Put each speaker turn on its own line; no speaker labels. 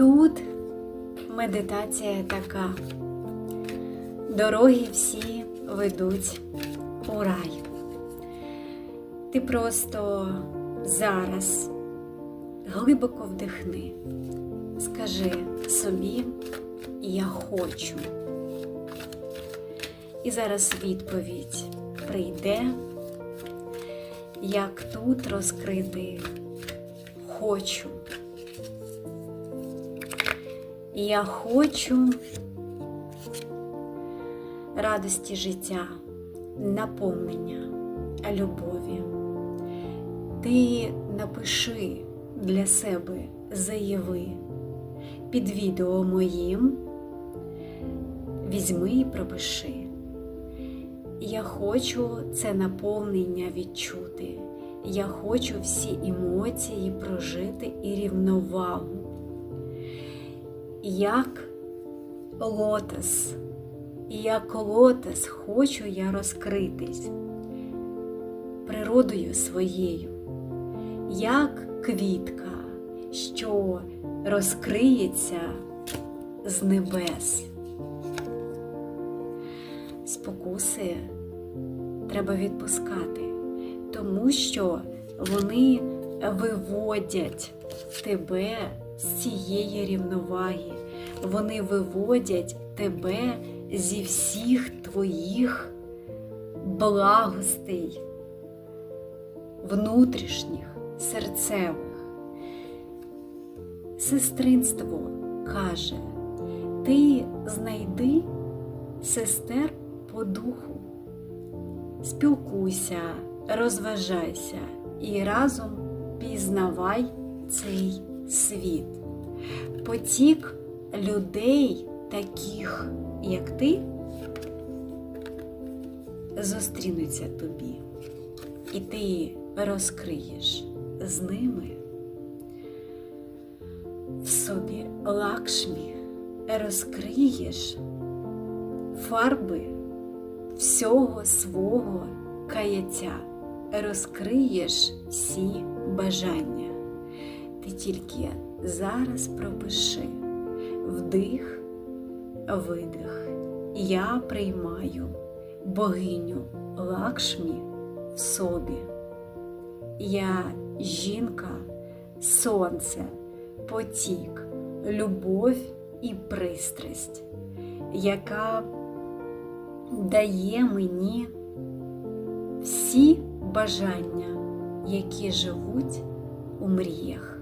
Тут медитація така. Дороги всі ведуть у рай. Ти просто зараз глибоко вдихни. Скажи собі, я хочу. І зараз відповідь прийде, як тут розкрити хочу. Я хочу радості життя, наповнення, любові. Ти напиши для себе, заяви під відео моїм, візьми і пропиши. Я хочу це наповнення відчути. Я хочу всі емоції прожити і рівновагу. Як лотос, як лотос хочу я розкритись природою своєю, як квітка, що розкриється з небес. Спокуси треба відпускати, тому що вони виводять тебе з цієї рівноваги, вони виводять тебе зі всіх твоїх благостей, внутрішніх, серцевих. Сестринство каже, ти знайди сестер по духу, спілкуйся, розважайся і разом пізнавай цей світ. Потік людей, таких, як ти, зустрінуться тобі, і ти розкриєш з ними в собі лакшмі, розкриєш фарби всього свого каяття, розкриєш всі бажання. Ти тільки зараз пропиши вдих, видих. Я приймаю богиню Лакшмі в собі. Я жінка, сонце, потік, любов і пристрасть, яка дає мені всі бажання, які живуть у мріях.